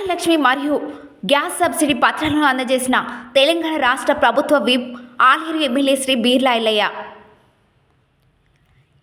కళ్యాణలక్ష్మి మరియు gas subsidy పత్రాలను అందజేసిన తెలంగాణ రాష్ట్ర ప్రభుత్వ విప్ ఆలేరు ఎమ్మెల్యే శ్రీ బీర్లా ఎల్లయ్య.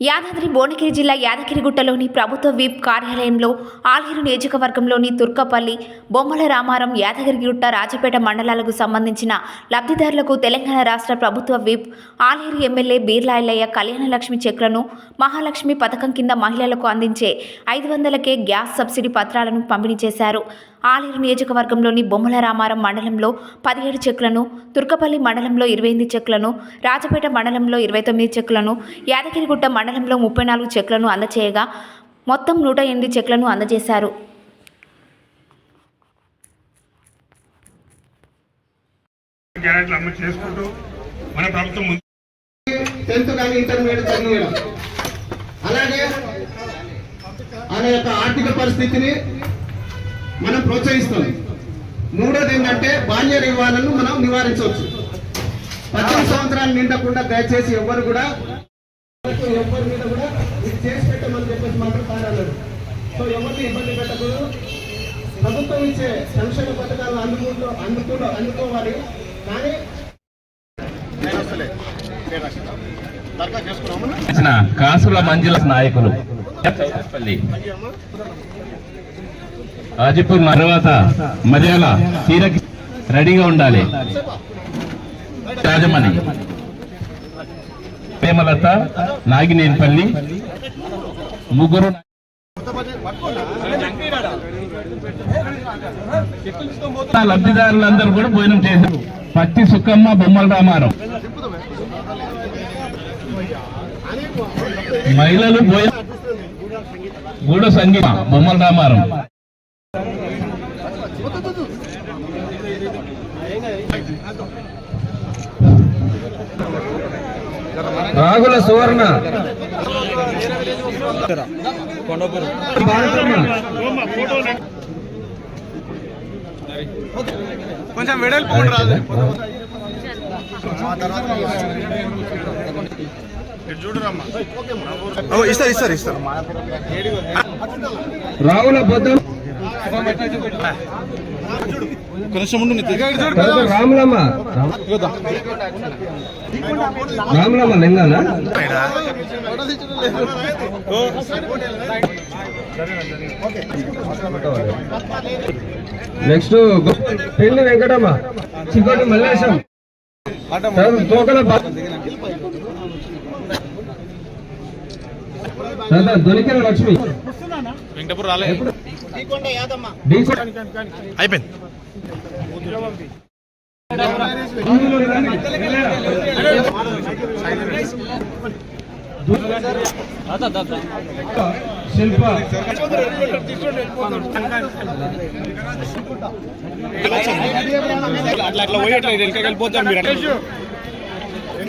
యాదాద్రి భువనగిరి జిల్లా యాదగిరిగుట్టలోని ప్రభుత్వ విప్ కార్యాలయంలో ఆలేరు నియోజకవర్గంలోని తుర్కపల్లి బొమ్మల రామారం యాదగిరిగుట్ట రాజపేట మండలాలకు సంబంధించిన లబ్ధిదారులకు తెలంగాణ రాష్ట్ర ప్రభుత్వ విప్ ఆలేరు ఎమ్మెల్యే బీర్లా ఎల్లయ్య కళ్యాణలక్ష్మి చెక్లను మహాలక్ష్మి పథకం కింద మహిళలకు అందించే ఐదు వందలకే గ్యాస్ సబ్సిడీ పత్రాలను పంపిణీ చేశారు. ఆలేరు నియోజకవర్గంలోని బొమ్మల రామారం మండలంలో పదిహేడు చెక్లను తుర్కపల్లి మండలంలో ఇరవై ఎనిమిది చెక్లను రాజపేట మండలంలో ఇరవై తొమ్మిది చెక్లను యాదగిరిగుట్ట మండలంలో ముప్పై నాలుగు చెక్లను అందజేయగా మొత్తం నూట ఎనిమిది చెక్లను అందజేశారు. అలాగే ఆయన యొక్క ఆర్థిక పరిస్థితిని మనం ప్రోత్సహిస్తాం. మూడోది ఏంటంటే బాల్య వివాహాలను మనం నివారించవచ్చు. పద్దెనిమిది సంవత్సరాలు నిండకుండా దయచేసి ఎవ్వరు కూడా ఎవ్వరి మీద కూడా ఇది చేసి పెట్టమని చెప్పేసి మాత్రం కాదన్నారు సో ఎవరిని ఇబ్బంది పెట్టకూడదు. ప్రభుత్వం ఇచ్చే సంక్షేమ పథకాలు అందుకుంటూ అందుకుంటూ అందుకోవాలి. కానీ కాసుల మంజుల నాయకులు. హాజీపూర్ తర్వాత మర్యాల తీరకి రెడీగా ఉండాలి. రాజమణి. ప్రేమలత నాగినేనిపల్లి ముగ్గురు లబ్ధిదారులందరూ కూడా భోజనం చేశారు. పత్తి సుక్కమ్మ బొమ్మల రామారం మహిళలు భోజనం గూడ సంగీత బొమ్మల రామారం రాగుల సువర్ణ భారతమ్మ. కొంచెం వెడల్పు రాదు చూడరమ్మా ఇస్తారు ఇస్తారు ఇస్తారు. రావుల బొద్దం రాములమ్మ. రాములమ్మ లింగానా? నెక్స్ట్ పెళ్ళి వెంకటమ్మ. చికోటి మల్లేశం. తోకల దొరికిన లక్ష్మి? వెంకటపూర్ రాలే. అయిపోయింది. శిల్ప. అట్లా అట్లా పోయేట్లా వెనక వెళ్ళిపోతారు మీరు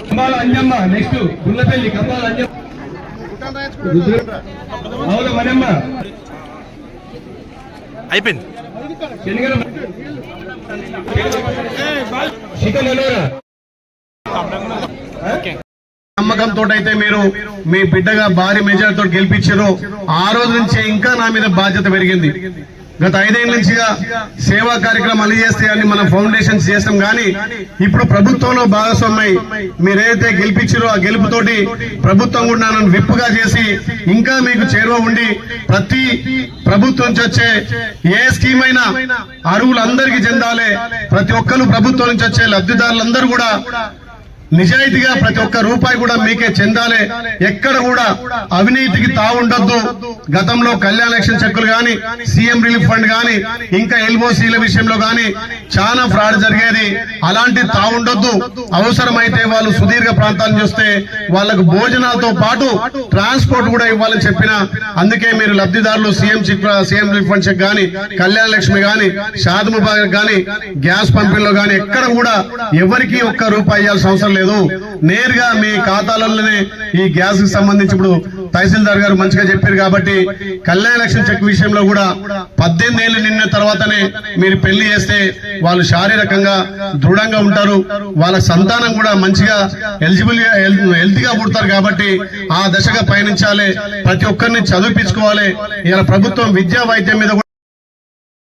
కంబాల అంజమ్మ నెక్స్ట్ గుల్లపల్లి కంబాల అంజమ్మ రుద్ర- మనమ్మ అయిపోయింది. శనిగల శిఖలలోరా నమ్మకంతో అయితే మీరు మీ బిడ్డగా భారీ మెజార్టీతో గెలిపించారు. ఆ రోజు నుంచే ఇంకా నా మీద బాధ్యత పెరిగింది. గత ఐదేళ్ళ నుంచిగా సేవా కార్యక్రమాలు చేస్తే అని మనం ఫౌండేషన్స్ చేస్తాం. కానీ ఇప్పుడు ప్రభుత్వంలో భాగస్వామ్యం మీరేదైతే గెలిపించారో ఆ గెలుపుతోటి ప్రభుత్వం కూడా నన్ను విప్పుగా చేసి ఇంకా మీకు చేరువ ఉండి ప్రతి ప్రభుత్వం నుంచి వచ్చే ఏ స్కీమ్ అయినా అరువులందరికీ చెందాలి. ప్రతి ఒక్కరు ప్రభుత్వం నుంచి వచ్చే లబ్ధిదారులందరూ కూడా నిజాయితీగా ప్రతి ఒక్క రూపాయి కూడా మీకే చెందాలి. ఎక్కడ కూడా అవినీతికి తావుండద్దు. గతంలో కళ్యాణ లక్ష్యం చెక్కులు గాని సీఎం రిలీఫ్ ఫండ్ గాని ఇంకా ఎల్ఓసీల విషయంలో గాని చాలా ఫ్రాడ్ జరిగేది. అలాంటి తావుండొద్దు. అవసరమైతే వాళ్ళు సుదీర్ఘ ప్రాంతాలను చూస్తే వాళ్ళకు భోజనాలతో పాటు ట్రాన్స్పోర్ట్ కూడా ఇవ్వాలని చెప్పిన అందుకే మీరు లబ్ధిదారులు CM CM relief fund cheque గాని కళ్యాణ లక్ష్మి గాని షాద్ ముబారక్ గాని గ్యాస్ పంపిణీలో గాని ఎక్కడ కూడా ఎవరికి ఒక్క రూపాయి ఇవ్వాల్సిన అవసరం లేదు. నేరుగా మీ ఖాతాలలోనే ఈ గ్యాస్కి సంబంధించి ఇప్పుడు తహసీల్దార్ గారు మంచిగా చెప్పారు కాబట్టి కళ్యాణ లక్ష్మి చెక్ విషయంలో కూడా పద్దెనిమిది ఏళ్ళు నిన్న తర్వాతనే మీరు పెళ్ళి చేస్తే వాళ్ళు శారీరకంగా దృఢంగా ఉంటారు. వాళ్ళ సంతానం కూడా మంచిగా ఎలిజిబుల్ హెల్త్గా పుడతారు కాబట్టి ఆ దశగా పయనించాలి. ప్రతి ఒక్కరిని చదివించుకోవాలి ఇలా ప్రభుత్వం విద్యా వైద్యం మీద కూడా